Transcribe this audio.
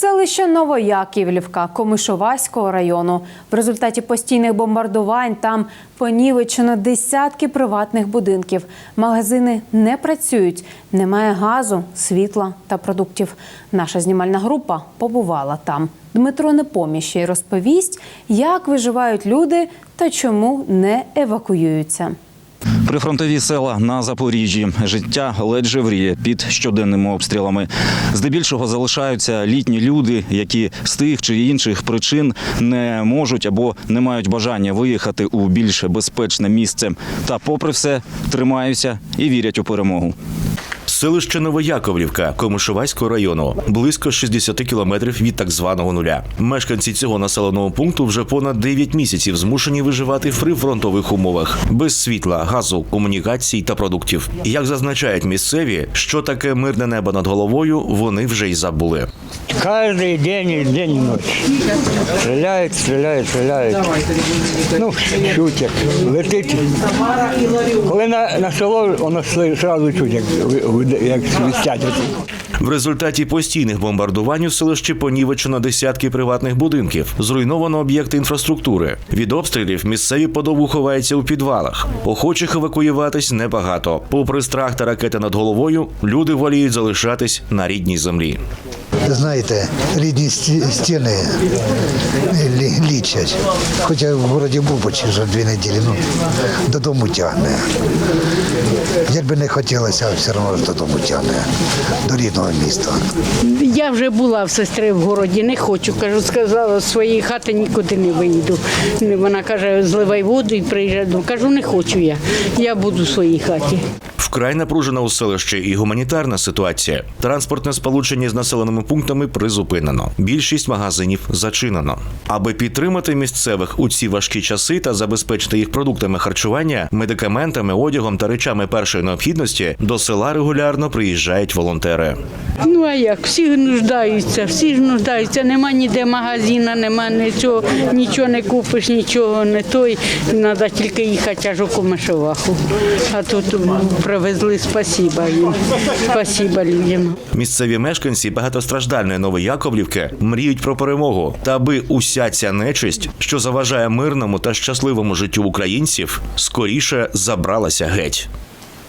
Селище Новояківлівка Комишоваського району. В результаті постійних бомбардувань там понівечено десятки приватних будинків. Магазини не працюють, немає газу, світла та продуктів. Наша знімальна група побувала там. Дмитро Непоміщий розповість, як виживають люди та чому не евакуюються. Прифронтові села на Запоріжжі. Життя ледь живріє під щоденними обстрілами. Здебільшого залишаються літні люди, які з тих чи інших причин не можуть або не мають бажання виїхати у більш безпечне місце. Та, попри все, тримаються і вірять у перемогу. Селище Новояковлівка Комишувайського району близько 60 кілометрів від так званого нуля. Мешканці цього населеного пункту вже понад 9 місяців змушені виживати в прифронтових умовах без світла, газу, комунікацій та продуктів. Як зазначають місцеві, що таке мирне небо над головою, вони вже й забули. Каждый день и день и ночь. Стреляют, стреляють, стреляють. Ну, чуть як летить. Коли на, на село, воно одразу чуть, як, як свистять. В результаті постійних бомбардувань у селищі понівечено десятки приватних будинків, зруйновано об'єкти інфраструктури. Від обстрілів місцеві подову ховаються у підвалах. Охочих евакуюватись небагато. Попри страх та ракети над головою, люди воліють залишатись на рідній землі. Знаєте, рідні стіни лічать. Хоча в місті був почти вже дві неділі, ну додому тягне. Як би не хотілося, все одно додому тягне, до рідного міста. Я вже була в сестри в городі, не хочу. Кажу, сказала, з своєї хати нікуди не вийду. Вона каже, зливай воду і приїжджай. Кажу, не хочу я. Я буду в своїй хаті. Вкрай напружена у селищі і гуманітарна ситуація. Транспортне сполучення з населеними пунктами призупинено. Більшість магазинів зачинено. Аби підтримати місцевих у ці важкі часи та забезпечити їх продуктами харчування, медикаментами, одягом та речами першої необхідності до села регулярно приїжджають волонтери. Ну а як? Всі нуждаються, всі ж нуждаються. Нема ніде магазина, нема нічого, нічого не купиш, нічого не той. Треба тільки їхати аж у Комишоваху. А тут привезли спасіба їм. Спасіба людям. Місцеві мешканці багатостраждальної Новояковлівки мріють про перемогу, та аби уся ця нечисть, що заважає мирному та щасливому життю українців, скоріше забралася геть.